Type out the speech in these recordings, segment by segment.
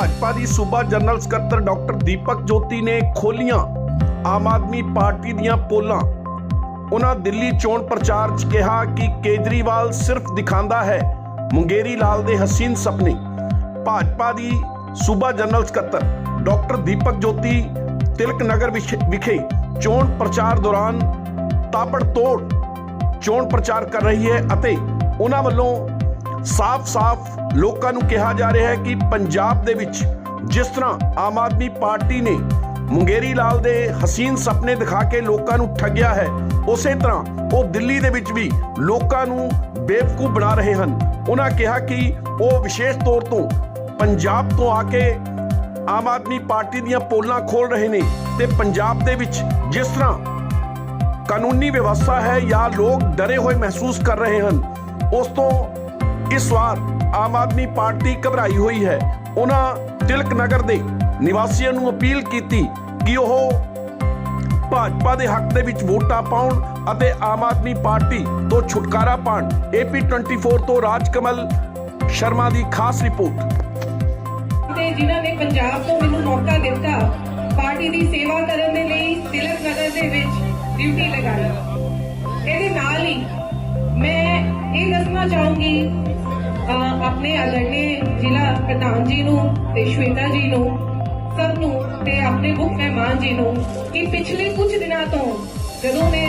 ਭਾਜਪਾ ਦੀ ਸੂਬਾ ਜਨਰਲ ਸਕੱਤਰ ਡਾਕਟਰ ਦੀਪਕ ਜੋਤੀ ਨੇ ਖੋਲੀਆਂ ਆਮ ਆਦਮੀ ਪਾਰਟੀ ਦੀਆਂ ਪੋਲਾਂ। ਉਹਨਾਂ ਦਿੱਲੀ ਚੋਣ ਪ੍ਰਚਾਰ 'ਚ ਕਿਹਾ ਕਿ ਕੇਜਰੀਵਾਲ ਸਿਰਫ ਦਿਖਾਉਂਦਾ ਹੈ ਮੁੰਗੇਰੀ ਲਾਲ ਦੇ ਹਸੀਨ ਸੁਪਨੇ। ਭਾਜਪਾ ਦੀ ਸੂਬਾ ਜਨਰਲ ਸਕੱਤਰ ਡਾਕਟਰ ਦੀਪਕ ਜੋਤੀ ਤਿਲਕ ਨਗਰ ਵਿਖ- ਵਿਖੇ ਚੋਣ ਪ੍ਰਚਾਰ ਦੌਰਾਨ ਤਾਪੜ ਤੋੜ ਚੋਣ ਪ੍ਰਚਾਰ ਕਰ ਰਹੀ ਹੈ ਅਤੇ ਉਹਨਾਂ ਵੱਲੋਂ ਸਾਫ਼-ਸਾਫ਼ ਲੋਕਾਂ ਨੂੰ ਕਿਹਾ ਜਾ ਰਿਹਾ ਹੈ ਕਿ ਪੰਜਾਬ ਦੇ ਵਿੱਚ ਜਿਸ ਤਰ੍ਹਾਂ ਆਮ ਆਦਮੀ ਪਾਰਟੀ ਨੇ ਮੁੰਗੇਰੀ ਲਾਲ ਦੇ ਹਸੀਨ ਸੁਪਨੇ ਦਿਖਾ ਕੇ ਲੋਕਾਂ ਨੂੰ ਠੱਗਿਆ ਹੈ, ਉਸੇ ਤਰ੍ਹਾਂ ਉਹ ਦਿੱਲੀ ਦੇ ਵਿੱਚ ਵੀ ਲੋਕਾਂ ਨੂੰ ਬੇਵਕੂਫ ਬਣਾ ਰਹੇ ਹਨ। ਉਹਨਾਂ ਕਿਹਾ ਕਿ ਉਹ ਵਿਸ਼ੇਸ਼ ਤੌਰ ਤੋਂ ਪੰਜਾਬ ਤੋਂ ਆ ਕੇ ਆਮ ਆਦਮੀ ਪਾਰਟੀ ਦੀਆਂ ਪੋਲਾਂ ਖੋਲ ਰਹੇ ਨੇ ਤੇ ਪੰਜਾਬ ਦੇ ਵਿੱਚ ਜਿਸ ਤਰ੍ਹਾਂ ਕਾਨੂੰਨੀ ਵਿਵਸਥਾ ਹੈ ਜਾਂ ਲੋਕ ਡਰੇ ਹੋਏ ਮਹਿਸੂਸ ਕਰ ਰਹੇ ਹਨ, ਉਸ ਤੋਂ ਇਸ ਵਾਰ ਆਮ ਆਦਮੀ ਪਾਰਟੀ ਘਬਰਾਈ ਹੋਈ ਹੈ। ਉਹਨਾਂ ਤਿਲਕ ਨਗਰ ਦੇ ਨਿਵਾਸੀਆਂ ਨੂੰ ਅਪੀਲ ਕੀਤੀ ਕਿ ਉਹ ਭਾਜਪਾ ਦੇ ਹੱਕ ਦੇ ਵਿੱਚ ਵੋਟਾਂ ਪਾਉਣ ਅਤੇ ਆਮ ਆਦਮੀ ਪਾਰਟੀ ਤੋਂ ਛੁਟਕਾਰਾ ਪਾਉਣ। ਏਪੀ 24 ਤੋਂ ਰਾਜਕਮਲ ਸ਼ਰਮਾ ਦੀ ਖਾਸ ਰਿਪੋਰਟ। ਤੇ ਜਿਨ੍ਹਾਂ ਨੇ ਪੰਜਾਬ ਤੋਂ ਮੈਨੂੰ ਮੌਕਾ ਦਿੱਤਾ, ਪਾਰਟੀ ਦੀ ਸੇਵਾ ਕਰਨ ਦੇ ਲਈ ਤਿਲਕ ਨਗਰ ਦੇ ਵਿੱਚ ਡਿਊਟੀ ਲਗਾਈ। ਇਹਦੇ ਨਾਲ ਹੀ ਮੈਂ ਇਹ ਦੱਸਣਾ ਚਾਹੂੰਗੀ ਆਪਣੇ ਆਦਰਣੀ ਜ਼ਿਲ੍ਹਾ ਪ੍ਰਧਾਨ ਜੀ ਨੂੰ ਤੇ ਸ਼ਵੇਤਾ ਜੀ ਨੂੰ, ਸਭ ਨੂੰ ਤੇ ਆਪਣੇ ਮੁੱਖ ਮਹਿਮਾਨ ਜੀ ਨੂੰ ਕਿ ਪਿਛਲੇ ਕੁਝ ਦਿਨਾਂ ਤੋਂ ਜਦੋਂ ਮੈਂ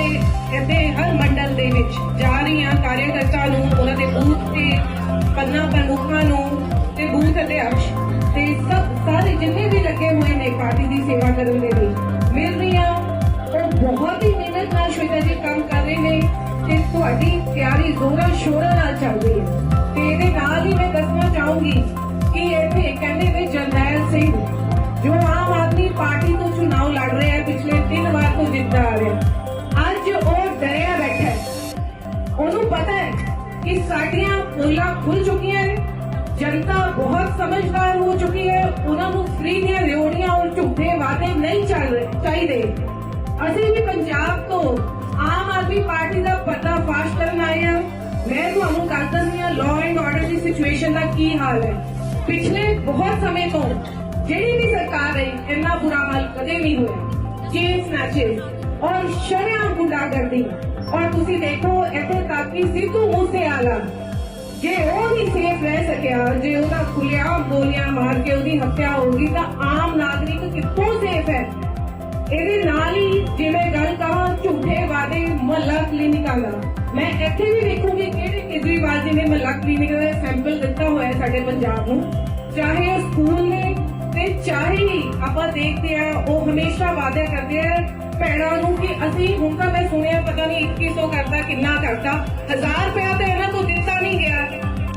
ਇੱਥੇ ਹਰ ਮੰਡਲ ਦੇ ਵਿੱਚ ਜਾ ਰਹੀ ਹਾਂ ਕਾਰਜਕਰਤਾ ਨੂੰ, ਉਹਨਾਂ ਦੇ ਬੂਥ ਤੇ ਪੰਨਾ ਪ੍ਰਮੁੱਖਾਂ ਨੂੰ ਤੇ ਬੂਥ ਅਧਿਕਸ਼ ਤੇ ਸਭ, ਸਾਰੇ ਜਿੰਨੇ ਵੀ ਲੱਗੇ ਹੋਏ ਨੇ ਪਾਰਟੀ ਦੀ ਸੇਵਾ ਕਰਨ ਦੇ ਲਈ, ਮਿਲ ਰਹੀ ਹਾਂ। ਉਹ ਬਹੁਤ ਹੀ ਮਿਹਨਤ ਨਾਲ ਸ਼ਵੇਤਾ ਜੀ ਕੰਮ ਕਰ ਰਹੇ ਨੇ ਤੇ ਤੁਹਾਡੀ ਤਿਆਰੀ ਜ਼ੋਰਾਂ ਸ਼ੋਰਾਂ ਨਾਲ ਚੱਲ ਰਹੀ ਹੈ। ਇਹਦੇ ਨਾਲ ਹੀ ਮੈਂ ਦੱਸਣਾ ਚਾਹੂੰਗੀ ਕਿ ਇੱਥੇ ਕਹਿੰਦੇ ਨੇ ਜਰਨੈਲ ਸਿੰਘ, ਜੋ ਆਮ ਆਦਮੀ ਪਾਰਟੀ ਤੋਂ ਚੁਣਾਵ ਲੜ ਰਿਹਾ ਹੈ, ਪਿਛਲੇ ਤਿੰਨ ਵਾਰ ਤੋਂ ਜਿੱਤਦਾ ਆ ਰਿਹਾ। ਅੱਜ ਉਹ ਡਰਿਆ ਬੈਠਾ ਹੈ। ਉਹਨੂੰ ਪਤਾ ਹੈ ਕਿ ਸਾਡੀਆਂ ਪੋਲਾਂ ਖੁੱਲ ਚੁੱਕੀਆਂ ਨੇ, ਜਨਤਾ ਬਹੁਤ ਸਮਝਦਾਰ ਹੋ ਚੁੱਕੀ ਹੈ, ਉਹਨਾਂ ਨੂੰ ਫ੍ਰੀ ਦੀਆਂ ਰਿਓੜੀਆਂ ਔਰ ਝੂਠੇ ਵਾਅਦੇ ਨਹੀਂ ਚੱਲ ਰਹੇ, ਚਾਹੀਦੇ। ਅਸੀਂ ਵੀ ਪੰਜਾਬ ਤੋਂ ਆਮ ਆਦਮੀ ਪਾਰਟੀ ਦਾ ਪਰਦਾਫਾਸ਼ ਕਰਨ ਆਏ ਹਾਂ। ਮੈਂ ਤੁਹਾਨੂੰ ਦੱਸ ਦਿੰਦੀ ਹਾਂ ਲਾਅ ਐਂਡ ਆਰਡਰ ਦੀ ਸਿਚੁਏਸ਼ਨ ਦਾ ਕੀ ਹਾਲ ਹੈ ਪਿਛਲੇ ਬਹੁਤ ਸਮੇਂ ਤੋਂ ਜਿਹੜੀ ਵੀ ਸਰਕਾਰ ਰਹੀ ਇੰਨਾ ਬੁਰਾ ਹਾਲ ਕਦੇ ਨਹੀਂ ਹੋਇਆ ਚੇਨ ਸਨੈਚਸ ਔਰ ਸ਼ਰਿਆਮ ਗੁੰਡਾਗਰਦੀ ਔਰ ਤੁਸੀਂ ਦੇਖੋ ਇੱਥੇ ਤੱਕ ਕਿ ਸਿੱਧੂ ਮੂਸੇਵਾਲਾ ਜੇ ਉਹ ਨਹੀਂ ਸੇਫ ਰਹਿ ਸਕਿਆ ਜੇ ਉਹਦਾ ਖੁੱਲਿਆ ਗੋਲੀਆਂ ਮਾਰ ਕੇ ਉਹਦੀ ਹੱਤਿਆ ਹੋ ਗਈ ਤਾਂ ਆਮ ਨਾਗਰਿਕ ਕਿੱਥੋਂ ਸੇਫ ਹੈ ਇਹਦੇ ਨਾਲ ਹੀ ਜਿਵੇਂ ਗੱਲ ਕਹਾਂ ਝੂਠੇ ਵਾਦੇ ਮਹੱਲਾ ਕਲੀਨਿਕਾਂ ਦਾ ਮੈਂ ਇੱਥੇ ਵੀ ਦੇਖੂੰਗੀ ਕਿਹੜੇ ਕੇਜਰੀਵਾਲ ਜੀ ਨੇ ਮਹੱਲਾ ਕਲੀਨਿਕ ਦਾ ਸੈਂਪਲ ਦਿੱਤਾ ਹੋਇਆ ਸਾਡੇ ਪੰਜਾਬ ਨੂੰ। ਚਾਹੇ ਉਹ ਸਕੂਲ ਨੇ ਤੇ ਚਾਹੇ ਆਪਾਂ ਦੇਖਦੇ ਆ ਉਹ ਹਮੇਸ਼ਾ ਵਾਅਦੇ ਕਰਦੇ ਆ ਭੈਣਾਂ ਨੂੰ ਕਿ ਅਸੀਂ ਹੁਣ ਤਾਂ ਮੈਂ ਸੁਣਿਆ ਪਤਾ ਨਹੀਂ 2100 ਕਰਦਾ, ਕਿੰਨਾ ਕਰਦਾ। 1000 ਰੁਪਇਆ ਤਾਂ ਇਹਨਾਂ ਤੋਂ ਦਿੱਤਾ ਨਹੀਂ ਗਿਆ।